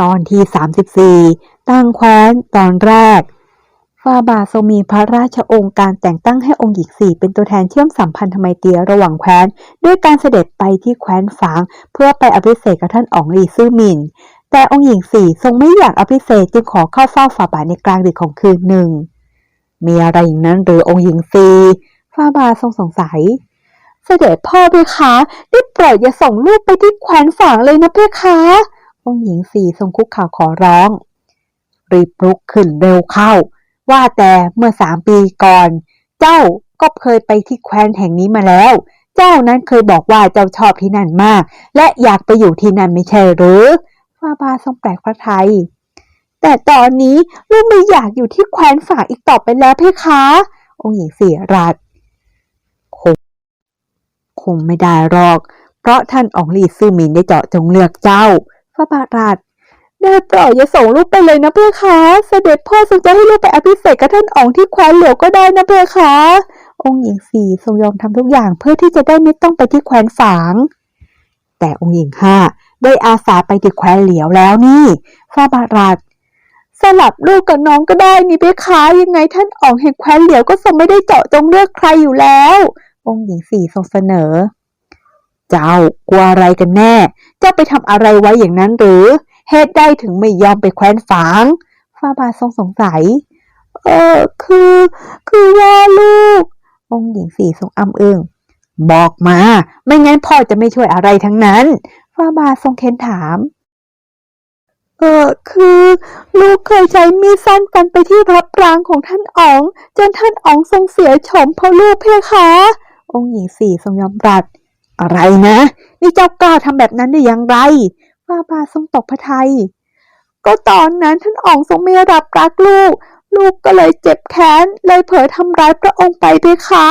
ตอนที่ 34 ตั้งแคว้นตอนแรกฝ่าบาทรงมีพระราชองค์การแต่งตั้งให้องค์หญิงสี่เป็นตัวแทนเชื่อมสัมพันธไมตรีระหว่างแคว้น ด้วยการเสด็จไปที่แคว้นฝาง เพื่อไปอภิเษกกับท่านอ๋องหลีซื่อหมินแต่องค์หญิงสี่ทรงไม่อยากอภิเษกจึงขอเข้าเฝ้าฝาบาในกลางดึกของคืนหนึ่ง มีอะไรอย่างนั้นหรือองค์หญิงสี่ฝ่าบาททรงสงสัย เสด็จพ่อเพคะได้โปรดอย่าส่งลูกไปที่แคว้นฝางเลยนะเพคะ องค์หญิงสี่ทรงคุกเข่าขอร้อง รีบลุกขึ้นเร็วเข้า ว่าแต่เมื่อสามปีก่อน เจ้าก็เคยไปที่แคว้นแห่งนี้มาแล้ว เจ้านั้นเคยบอกว่าเจ้าชอบที่นั่นมาก และอยากไปอยู่ที่นั่นไม่ใช่หรือฟาบาทรงแปลกพระไทย แต่ตอนนี้ลูกไม่อยากอยู่ที่แคว้นฝางอีกต่อไปแล้วเพคะ องค์หญิงสียรัตคงคงไม่ได้หรอก เพราะท่านอองลีซื่อหมินได้เจาะจงเลือกเจ้า พระบาทรัตได้โปรดอย่าส่งลูกไปเลยนะเพื่อคะเสด็จพ่อทรงจะให้ลูกไปอภิเษกกับท่านอ๋องที่แคว้นเหลียวก็ได้นะเพื่อคะองค์หญิงสี่ทรงยอมทำทุกอย่างเพื่อที่จะได้ไม่ต้องไปที่แคว้นฝาง แต่องค์หญิงห้าได้อาสาไปที่แคว้นเหลียวแล้วนี่ฟาบารัตสลับลูกกับน้องก็ได้นี่เพื่อคะยังไงท่านอ๋องแห่งแคว้นเหลียวก็ทรงไม่ได้เจาะจงเลือกใครอยู่แล้ว องค์หญิงสี่ทรงเสนอ เจ้ากลัวอะไรกันแน่ เจ้าไปทำอะไรไว้อย่างนั้นหรือ เหตุใดถึงไม่ยอมไปแคว้นฝางฟ้าบาทรงสงสัย เออคือ คือว่าลูก องค์หญิงสี่ทรงอ้ำอึ้งบอกมา ไม่งั้นพ่อจะไม่ช่วยอะไรทั้งนั้นฟ้าบาทรงเค้นถาม เออคือ ลูกเคยใช้มีดสั้นฟันไปที่พระปรางของท่านอ๋อง จนท่านอ๋องทรงเสียโฉมเพราะลูกเพคะ องค์หญิงสี่ทรงยอมรับ อะไรนะ นี่เจ้ากล้าทำแบบนั้นได้อย่างไรฟ้าบาทรงตกพระทัยก็ตอนนั้นท่านอ๋องทรงไม่รับรักลูก ลูกก็เลยเจ็บแค้น เลยเผลอทำร้ายพระองค์ไปเพคะ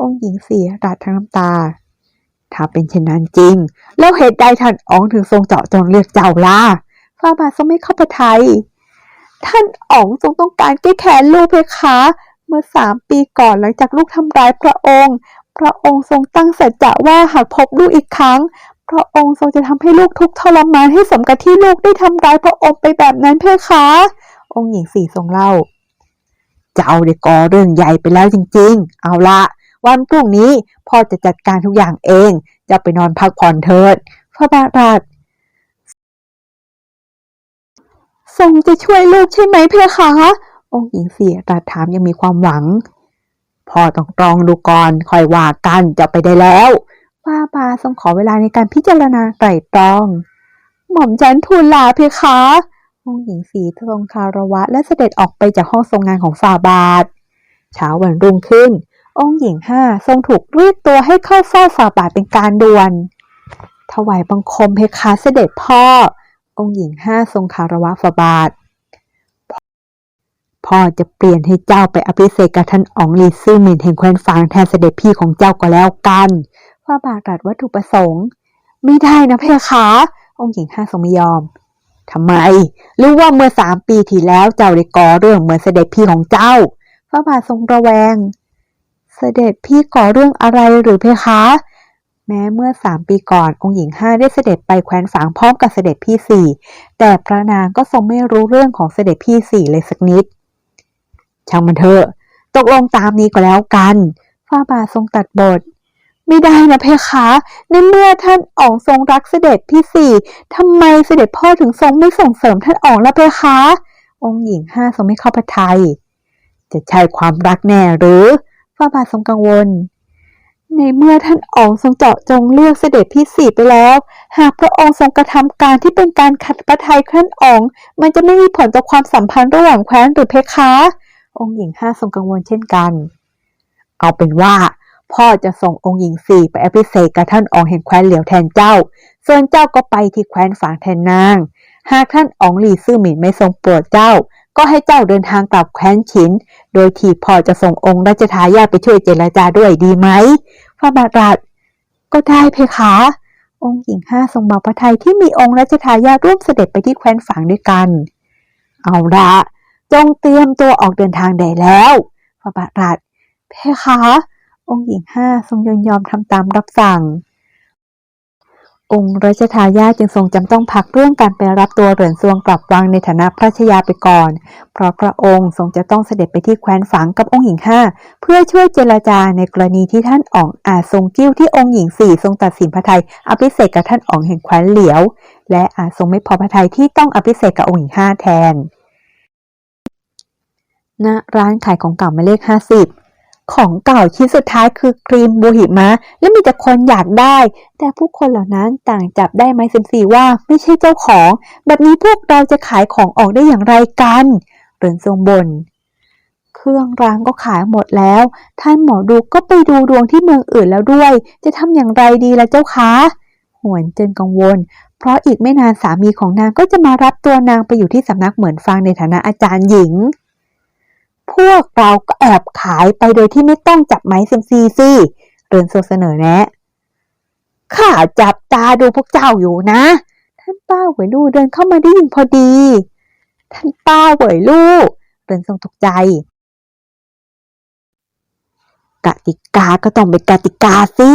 องค์หญิงเสียรัดทั้งน้ำตา ถ้าเป็นเช่นนั้นจริง แล้วเหตุใดท่านอ๋องถึงทรงเจาะจงเลือกเจ้าล่ะฟ้าบาททรงไม่เข้าพระทัยท่านอ๋องทรงต้องการแก้แค้นลูกเพคะเมื่อสามปีก่อนหลังจากลูกทำร้ายพระองค์ พระองค์ทรงตั้งสัจจะว่าหากพบลูกอีกครั้ง พระองค์ทรงจะทำให้ลูกทุกข์ทรมานให้สมกับที่ลูกได้ทำร้ายพระองค์ไปแบบนั้นเพคะ องค์หญิงสี่ทรงเล่า เจ้าได้ก่อเรื่องใหญ่ไปแล้วจริง ๆ เอาละวันพรุ่งนี้พ่อจะจัดการทุกอย่างเองจะไปนอนพักผ่อนเถิด พระบาทราชทรงจะช่วยลูกใช่ไหมเพคะ องค์หญิงเสียรัดถามยังมีความหวัง พ่อต้องตรองดูก่อนคอยว่ากันจะไปได้แล้วฟ้าบาทรงขอเวลาในการพิจารณาไตร่ตรอง หม่อมฉันทูลลาเพคะองค์หญิงสีทรงคารวะ และเสด็จออกไปจากห้องทรงงานของฝ่าบาท เช้าวันรุ่งขึ้น องค์หญิงห้าทรงถูกเรียกตัวให้เข้าเฝ้าฝ่าบาทเป็นการด่วน ถวายบังคมเพคะเสด็จพ่อ องค์หญิงห้าทรงคารวะฝ่าบาท พ่อจะเปลี่ยนให้เจ้าไปอภิเษกกับท่านอ๋องลีซื่อหมินแห่งแคว้นฟางแทนเสด็จพี่ของเจ้าก็แล้วกันฝ่าบาทตรัสวัตถุประสงค์ ไม่ได้นะเพคะองค์หญิงห้าทรงไม่ยอมทำไมรู้ว่าเมื่อสามปีที่แล้วเจ้าได้ก่อเรื่องเหมือนเสด็จพี่ของเจ้า พระบาททรงระแวง เสด็จพี่ก่อเรื่องอะไรหรือเพคะ แม้เมื่อสามปีก่อนองค์หญิงห้าได้เสด็จไปแคว้นฝางพร้อมกับเสด็จพี่สี่แต่พระนางก็ทรงไม่รู้เรื่องของเสด็จพี่สี่เลยสักนิด ช่างมันเถอะ ตกลงตามนี้ก็แล้วกันฟ้าบาทรงตัดบท ไม่ได้นะเพคะในเมื่อท่านอ๋องทรงรักเสด็จพี่สี่ทำไมเสด็จพ่อถึงทรงไม่ส่งเสริมท่านอ๋องล่ะเพคะ องค์หญิงห้าทรงไม่เข้าพระทัยจะใช่ความรักแน่หรือฟ้าบาททรงกังวล ในเมื่อท่านอ๋องทรงเจาะจงเลือกเสด็จพี่สี่ไปแล้ว หากพระองค์ทรงกระทำการที่เป็นการขัดพระทัยท่านอ๋อง มันจะไม่มีผลต่อความสัมพันธ์ระหว่างแคว้นหรือเพคะ องค์หญิงห้าทรงกังวลเช่นกัน เอาเป็นว่า พ่อจะส่งองค์หญิงสี่ไปอภิเษกกับท่านอ๋องแห่งแคว้นเหลียวแทนเจ้า ส่วนเจ้าก็ไปที่แคว้นฝางแทนนาง หากท่านองหลี่ซื่อหมินไม่ทรงโปรดเจ้า ก็ให้เจ้าเดินทางกลับแคว้นฉิน โดยที่พ่อจะส่งองค์รัชทายาทไปช่วยเจรจาด้วยดีไหมพระบาทราชก็ได้เพคะ องค์หญิงห้าทรงมาพระทัยที่มีองค์รัชทายาทร่วมเสด็จไปที่แคว้นฝางด้วยกัน เอาละ จงเตรียมตัวออกเดินทางได้แล้วพระบาทราชเพคะ องค์หญิงห้าทรงยนยอมทำตามรับสั่ง องค์รัชทายาจึงทรงจำต้องพักเรื่องการไปรับตัวเหรินซวงกลับวังในฐานะพระชายาไปก่อน เพราะพระองค์ทรงจะต้องเสด็จไปที่แคว้นฝางกับองค์หญิงห้าเพื่อช่วยเจรจาในกรณีที่ท่านอ๋องอาจทรงกิ้วที่องค์หญิงสี่ทรงตัดสินพระไทยอภิเษกกับท่านอ๋องแห่งแคว้นเหลียว และอาจทรงไม่พอพระไทยที่ต้องอภิเษกกับองค์หญิงห้าแทน ณร้านขายของเก่าหมายเลขห้าสิบของเก่าชิ้นสุดท้ายคือครีมบูหิมะ และมีแต่คนอยากได้ แต่ผู้คนเหล่านั้นต่างจับได้ไม้เซมซีว่าไม่ใช่เจ้าของ แบบนี้พวกเราจะขายของออกได้อย่างไรกันเรินทรงบน เครื่องรางก็ขายหมดแล้ว ท่านหมอดูก็ไปดูดวงที่เมืองอื่นแล้วด้วย จะทำอย่างไรดีล่ะเจ้าคะหวนเจนกังวล เพราะอีกไม่นานสามีของนางก็จะมารับตัวนางไปอยู่ที่สำนักเหมือนฟางในฐานะอาจารย์หญิง พวกเราก็แอบขายไปโดยที่ไม่ต้องจับไม้เซมซีสิเรือนโซเสนอแนะข้าจับตาดูพวกเจ้าอยู่นะ ท่านป้าเหวยลู่เดินเข้ามาได้ยินพอดี ท่านป้าเหวยลู่เรือนทรงตกใจ กติกาก็ต้องเป็นกติกาสิ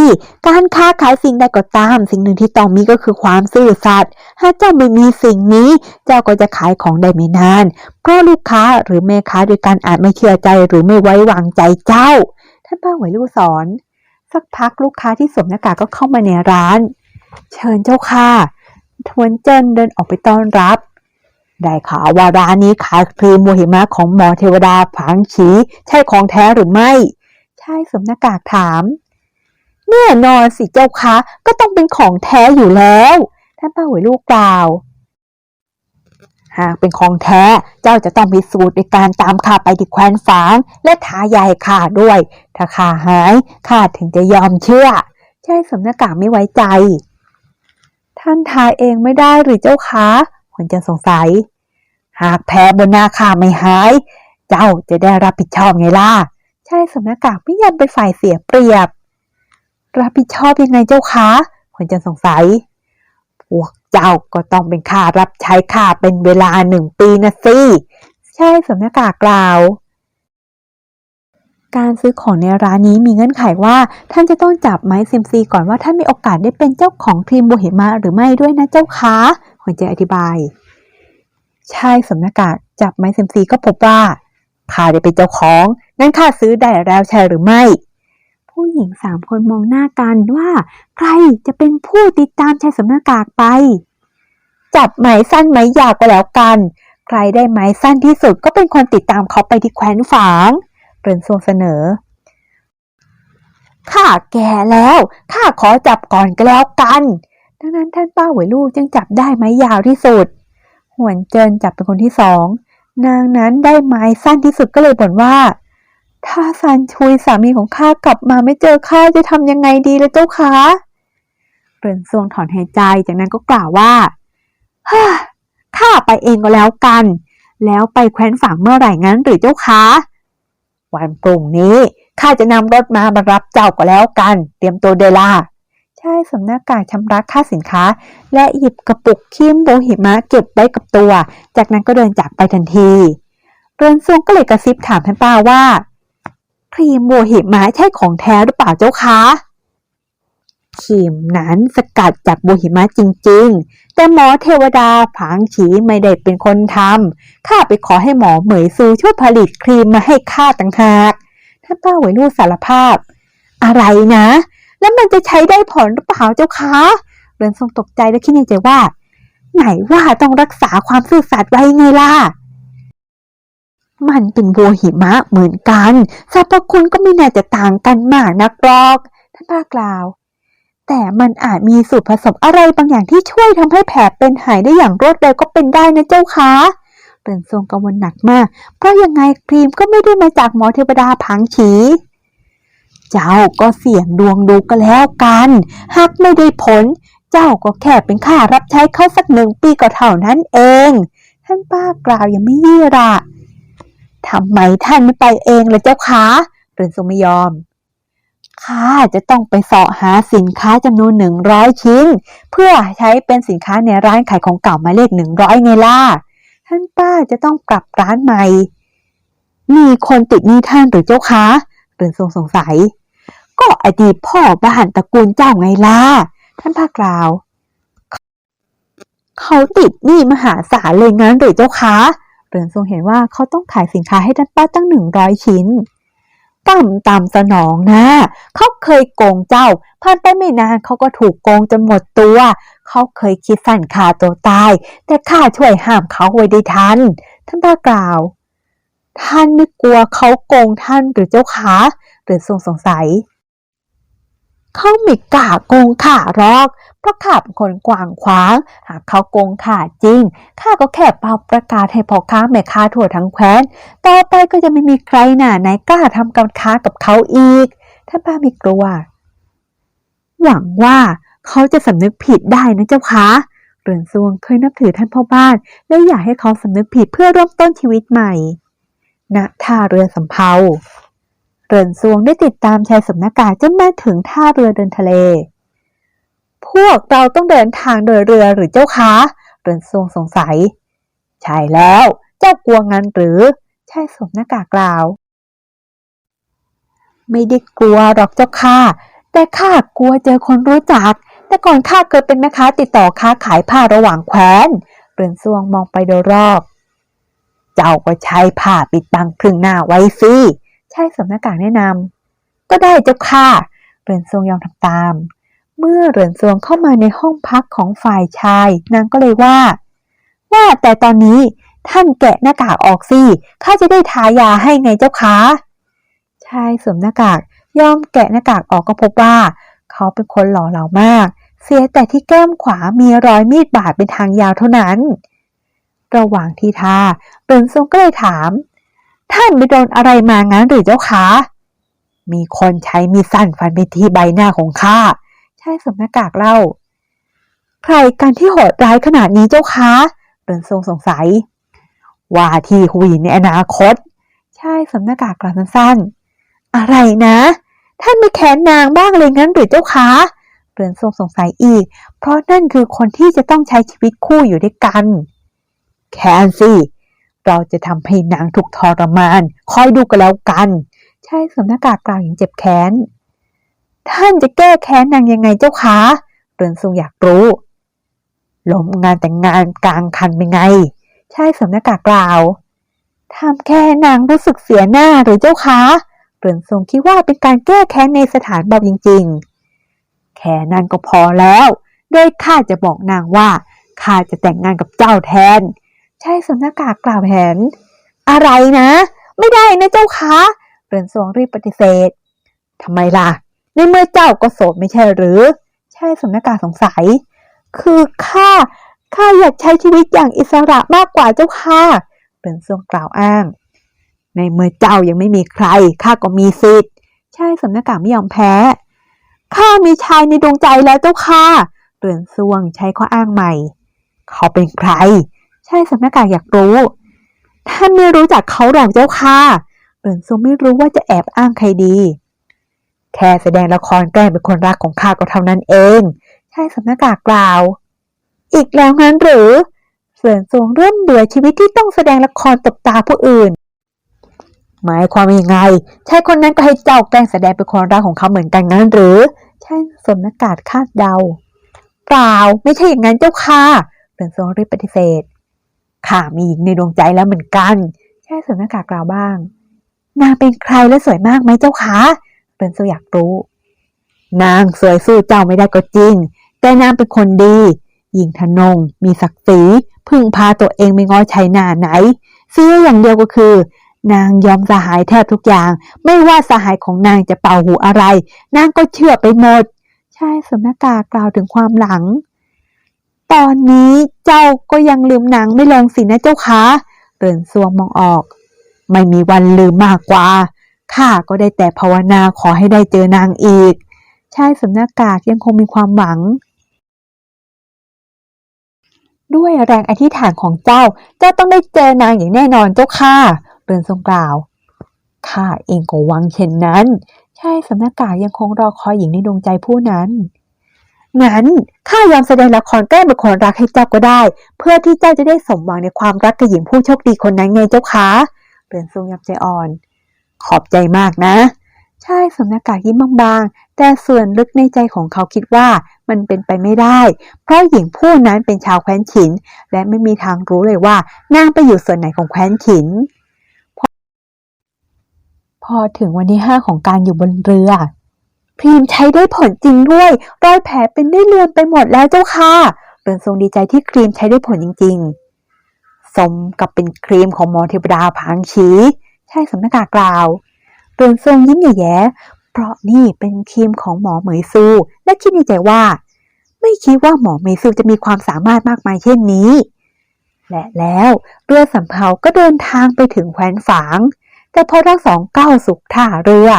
การค้าขายสิ่งใดก็ตาม สิ่งหนึ่งที่ต้องมีก็คือความซื่อสัตย์ถ้าเจ้าไม่มีสิ่งนี้ เจ้าก็จะขายของได้ไม่นาน เพราะลูกค้าหรือแม่ค้าด้วยกันอาจไม่เชื่อใจหรือไม่ไว้วางใจเจ้า ท่านป้าหวยลู่สอน สักพักลูกค้าที่สวมหน้ากากก็เข้ามาในร้าน เชิญเจ้าค่ะทวนเจิ้นเดินออกไปต้อนรับได้ข่าวว่าร้านนี้ขายครีมโมหิมะของหมอเทวดาผางฉี ใช่ของแท้หรือไม่ ใช่สวมหน้ากากถาม แน่นอนสิเจ้าคะ ก็ต้องเป็นของแท้อยู่แล้ว ท่านป้าหวยลูกกล่าว หากเป็นของแท้ เจ้าจะต้องพิสูจน์ในการตามข้าไปที่แคว้นฝางและท้ายายข้าด้วย ถ้าข้าหายข้าถึงจะยอมเชื่อใช่สวมหน้ากากไม่ไว้ใจ ท่านทายเองไม่ได้หรือเจ้าคะหวนเจันสงสัย หากแพ้บนหน้าข้าไม่หาย เจ้าจะได้รับผิดชอบไงล่ะ ใช่สวมหน้ากากไม่ยอมเป็นฝ่ายเสียเปรียบ รับผิดชอบยังไงเจ้าคะหวนเจันสงสัย พวกเจ้าก็ต้องเป็นข้ารับใช้ข้าเป็นเวลาหนึ่งปีนะสิใช่สวมหน้ากากกล่าว การซื้อของในร้านนี้มีเงื่อนไขว่า ท่านจะต้องจับไม้เซยมซีก่อนว่าท่านมีโอกาสได้เป็นเจ้าของครีมโบเฮมาหรือไม่ด้วยนะเจ้าคะหัวใจอธิบายใช่สวมหน้ากากจับไม้เซมซีก็พบว่าข้าได้เป็นเจ้าของ งั้นข้าซื้อได้แล้วใช่หรือไม่ ผู้หญิงสามคนมองหน้ากันว่า ใครจะเป็นผู้ติดตามชายสมนากากไป จับไม้สั้นไม้ยาวก็แล้วกัน ใครได้ไม้สั้นที่สุดก็เป็นคนติดตามเขาไปที่แคว้นฝางเรินทรงเสนอข้าแก่แล้วข้าขอจับก่อนก็แล้วกัน ดังนั้นท่านป้าหวยลูกจึงจับได้ไม้ยาวที่สุด หวนเจินจับเป็นคนที่สอง นางนั้นได้ไม้สั้นที่สุดก็เลยบ่นว่า ถ้าซันชุยสามีของข้ากลับมาไม่เจอข้าจะทำยังไงดีล่ะเจ้าคะเรินซวงถอนหายใจจากนั้นก็กล่าวว่าฮ่าข้าไปเองก็แล้วกัน แล้วไปแคว้นฝางเมื่อไหร่งั้นหรือเจ้าคะวันพรุ่งนี้ข้าจะนำรถมามารับเจ้าก็แล้วกัน เตรียมตัวเดล่าใช่สวมหน้ากากชำระค่าสินค้า และหยิบกระปุกคิมโบหิมะเก็บไว้กับตัว จากนั้นก็เดินจากไปทันที เรือนซวงก็เลยกระซิบถามท่านป้าว่า ครีมโบหิมะใช่ของแท้หรือเปล่าเจ้าคะครีมนั้นสกัดจากโบหิมะจริง ๆ แต่หมอเทวดาผางฉีไม่ได้เป็นคนทำข้าไปขอให้หมอเหมยซูช่วยผลิตครีมมาให้ข้าต่างหากท่านป้าไหวรูสารภาพ อะไรนะ แล้วมันจะใช้ได้ผลหรือเปล่าเจ้าคะเรือนทรงตกใจและคิดในใจว่า ไหนว่าต้องรักษาความซื่อสัตย์ไว้ไงล่ะ มันเป็นบัวหิมะเหมือนกันสรรพคุณก็ไม่น่าจะต่างกันมากนักหรอก ท่านป้ากล่าว แต่มันอาจมีสูตรผสมอะไรบางอย่างที่ช่วยทำให้แผลเป็นหายได้อย่างรวดเร็วก็เป็นได้นะเจ้าคะเรือนทรงกังวลหนักมาก เพราะยังไงครีมก็ไม่ได้มาจากหมอเทวดาพังฉีเจ้าก็เสี่ยงดวงดูก็แล้วกัน หากไม่ได้ผล เจ้าก็แค่เป็นข้ารับใช้เขาสักหนึ่งปีก็เท่านั้นเอง ท่านป้ากล่าวยังไม่ยี่ระ ทำไมท่านไม่ไปเองเลยเจ้าคะเรือนทรงไม่ยอม ข้าจะต้องไปเสาะหาสินค้าจำนวนหนึ่งร้อยชิ้น เพื่อใช้เป็นสินค้าในร้านขายของเก่ามาเลขหนึ่งร้อยไงล่ะ ท่านป้าจะต้องปรับร้านใหม่ มีคนติดหนี้ท่านหรือเจ้าคะเรือนทรงสงสัย ก็อดีตพ่อบ้านตระกูลเจ้าไงล่ะ ท่านป้ากล่าว เขาติดหนี้มหาศาลเลยงั้นหรือเจ้าคะ เรือนทรงเห็นว่าเขาต้องขายสินค้าให้ท่านป้าตั้งหนึ่งร้อยชิ้นต่ำต่ำสนองนะ เขาเคยโกงเจ้า ผ่านไปไม่นานเขาก็ถูกโกงจนหมดตัว เขาเคยคิดสั่นขาตัวตาย แต่ข้าช่วยห้ามเขาไว้ได้ทัน ท่านป้ากล่าว ท่านไม่กลัวเขาโกงท่านหรือเจ้าคะหรือทรงสงสัย เขาไม่กล้าโกงข้ารอก เพราะข้าเป็นคนกว้างขวาง หากเขาโกงข้าจริง ข้าก็แค่เป่าประกาศให้พ่อค้าแม่ค้าทั่วทั้งแคว้น ต่อไปก็จะไม่มีใครหน่าไหนกล้าทำการค้ากับเขาอีกท่านป้าไม่กลัว หวังว่าเขาจะสำนึกผิดได้นะเจ้าคะเรือนซวงเคยนับถือท่านพ่อบ้าน และอยากให้เขาสำนึกผิดเพื่อเริ่มต้นชีวิตใหม่ณท่าเรือสำเภา เรือนซวงได้ติดตามชายสำนักกาจนมาถึงท่าเรือเดินทะเล พวกเราต้องเดินทางโดยเรือหรือเจ้าคะ เรือนซวงสงสัย ใช่แล้ว เจ้ากลัวงั้นหรือชายสวมหน้ากากกล่าว ไม่ได้กลัวหรอกเจ้าค่ะ แต่ข้ากลัวเจอคนรู้จัก แต่ก่อนข้าเคยเป็นแม่ค้าติดต่อค้าขายผ้าระหว่างแคว้น เรือนซวงมองไปโดยรอบ เจ้าก็ใช้ผ้าปิดบังครึ่งหน้าไว้สิ ใช่สวมหน้ากากแนะนำก็ได้เจ้าค่ะเรือนซวงยอมทำตาม เมื่อเรือนซวงเข้ามาในห้องพักของฝ่ายชาย นางก็เลยว่า ว่าแต่ตอนนี้ท่านแกะหน้ากากออกสิข้าจะได้ทายาให้ไงเจ้าคะชายสวมหน้ากากยอมแกะหน้ากากออกก็พบว่า เขาเป็นคนหล่อเหลามาก เสียแต่ที่แก้มขวามีรอยมีดบาดเป็นทางยาวเท่านั้น ระหว่างที่ทาเรือนทรงก็เลยถาม ท่านไปโดนอะไรมางั้นหรือเจ้าคะ มีคนใช้มีดสั้นฟันไปที่ใบหน้าของข้า ชายสวมหน้ากากเล่า ใครกันที่โหดร้ายขนาดนี้เจ้าคะเรือนทรงสงสัย ว่าที่หุยในอนาคตใช่สวมหน้ากากกล่าวสั้นๆ อะไรนะ ท่านไม่แค้นนางบ้างเลยงั้นหรือเจ้าคะเรือนทรงสงสัยอีก เพราะนั่นคือคนที่จะต้องใช้ชีวิตคู่อยู่ด้วยกัน แคนสิ เราจะทำให้นางถูกทรมาน คอยดูกันแล้วกันใช่สวมหน้ากากกล่าวอย่างเจ็บแค้น ท่านจะแก้แค้นนางยังไงเจ้าคะเรือนทรงอยากรู้ล้มงานแต่งงานกลางคันเป็นไงใช่สวมหน้ากากกล่าวทำแค่นางรู้สึกเสียหน้าหรือเจ้าคะเรือนทรงคิดว่าเป็นการแก้แค้นในสถานเบาจริง ๆ แค่นั้นก็พอแล้ว โดยข้าจะบอกนางว่าข้าจะแต่งงานกับเจ้าแทน ใช่สวมหน้ากากกล่าวแผน อะไรนะ ไม่ได้นะเจ้าคะเรือนทรงรีบปฏิเสธทำไมล่ะ ในเมื่อเจ้าก็โสดไม่ใช่หรือใช่สวมหน้ากากสงสัย คือข้าข้าอยากใช้ชีวิตอย่างอิสระมากกว่าเจ้าค่ะเรือนทรงกล่าวอ้าง ในเมื่อเจ้ายังไม่มีใครข้าก็มีสิทธิ์ใช่สวมหน้ากากไม่ยอมแพ้ข้ามีชายในดวงใจแล้วเจ้าค่ะเรือนซวงใช้ข้ออ้างใหม่ เขาเป็นใคร ช่สวมน้ากากอยากรู้ ท่านไม่รู้จักเขาหรอกเจ้าค่ะเรือนซงไม่รู้ว่าจะแอบอ้างใครดี แค่แสดงละครแกล้งเป็นคนรักของข้าก็เท่านั้นเองใช่สำนักกากกล่าว อีกแล้วงั้นหรือเสือนสวงเริ่มเบื่อชีวิตที่ต้องแสดงละครตบตาผู้อื่น หมายความยังไงใช่คนนั้นก็ให้เจ้าแกล้งแสดงเป็นคนรักของเขาเหมือนกันงั้นหรือใช่สมนักกาศคาดเดา เปล่าไม่ใช่อย่างนั้นเจ้าค่ะเสือนสวงรีบปฏิเสธ ข้ามีหญิงในดวงใจแล้วเหมือนกันใช่สมนักกากล่าวบ้าง นางเป็นใครและสวยมากไหมเจ้าคะเรือนโซอยากรู้ นางสวยสู้เจ้าไม่ได้ก็จริง แต่นางเป็นคนดี หญิงทนง มีศักดิ์ศรีพึ่งพาตัวเองไม่ง้อใช้หน้าไหนเสียอย่างเดียวก็คือ นางยอมสหายแทบทุกอย่าง ไม่ว่าสหายของนางจะเป่าหูอะไร นางก็เชื่อไปหมด ใช่สมนากากล่าวถึงความหลัง ตอนนี้เจ้าก็ยังลืมนางไม่ลงสินะเจ้าคะเรินซวงมองออก ไม่มีวันลืมมากกว่า ข้าก็ได้แต่ภาวนาขอให้ได้เจอนางอีก ชายสวมหน้ากากยังคงมีความหวัง ด้วยแรงอธิษฐานของเจ้า เจ้าต้องได้เจอนางอย่างแน่นอนเจ้าค่ะเรือนทรงกล่าว ข้าเองก็หวังเช่นนั้น ชายสวมหน้ากากยังคงรอคอยหญิงในดวงใจผู้นั้น งั้นข้ายอมแสดงละครแกล้งเป็นคนรักให้เจ้าก็ได้ เพื่อที่เจ้าจะได้สมหวังในความรักกับหญิงผู้โชคดีคนนั้นไงเจ้าคะเรือนทรงยับใจอ่อน ขอบใจมากนะ ใช่สมน้ากากยิ้มบางๆ แต่ส่วนลึกในใจของเขาคิดว่ามันเป็นไปไม่ได้ เพราะหญิงผู้นั้นเป็นชาวแคว้นฉิน และไม่มีทางรู้เลยว่านางไปอยู่ส่วนไหนของแคว้นฉินพอพอถึงวันที่ห้าของการอยู่บนเรือ พรีมใช้ได้ผลจริงด้วย รอยแผลเป็นได้เลือนไปหมดแล้วเจ้าค่ะเรินทรงดีใจที่ครีมใช้ได้ผลจริง ๆ สมกับเป็นครีมของหมอเทวดาผางฉีใช่สำนักกากล่าวเรินทรงยิ้มแย้เพราะนี่เป็นครีมของหมอเหมยซู และคิดในใจว่า ไม่คิดว่าหมอเหมยซูจะมีความสามารถมากมายเช่นนี้ และแล้วเรือสำเภาก็เดินทางไปถึงแคว้นฝาง แต่พอทั้งสองก้าวสู่ท่าเรือ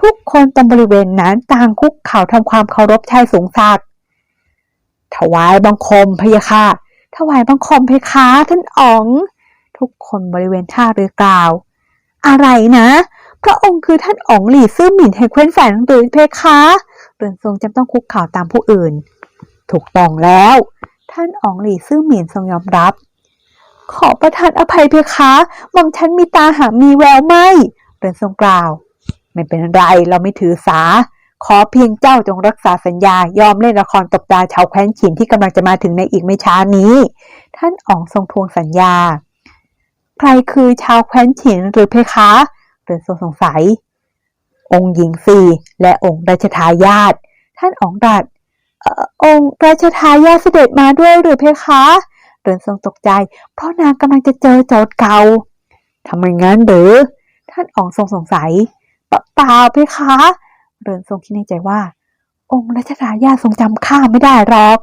ทุกคนตรงบริเวณนั้นต่างคุกเข่าทำความเคารพชายสูงศักดิ์ถวายบังคมพะยะค่ะ ถวายบังคมเพคะท่านอ๋อง ทุกคนบริเวณท่าเรือกล่าว อะไรนะ พระองค์คือท่านอ๋องหลี่ซื่อหมิ่นแห่งแคว้นแฝงหรือเพคะเรือนทรงจำต้องคุกเข่าตามผู้อื่น ถูกต้องแล้ว ท่านอ๋องหลี่ซื่อหมิ่นทรงยอมรับ ขอประทานอภัยเพคะหม่อมฉันมีตาหามีแววไม่เรือนทรงกล่าว ไม่เป็นไรเราไม่ถือสา ขอเพียงเจ้าจงรักษาสัญญายอมเล่นละครตบตาชาวแคว้นฉินที่กำลังจะมาถึงในอีกไม่ช้านี้ ท่านอ๋องทรงทวงสัญญา ใครคือชาวแคว้นฉินหรือเพคะเรือนทรงสงสัย องค์หญิงสี่และองค์ราชทายาทท่านอ๋องตรัสเอ่อองค์ราชทายาทเสด็จมาด้วยหรือเพคะเรือนทรงตกใจ เพราะนางกำลังจะเจอโจทย์เก่าทำไมงั้นหรือ ท่านอ๋องทรงสงสัย เปล่าเพคะ เรือนทรงคิดในใจว่า องค์รัชทายาททรงจำข้าไม่ได้หรอก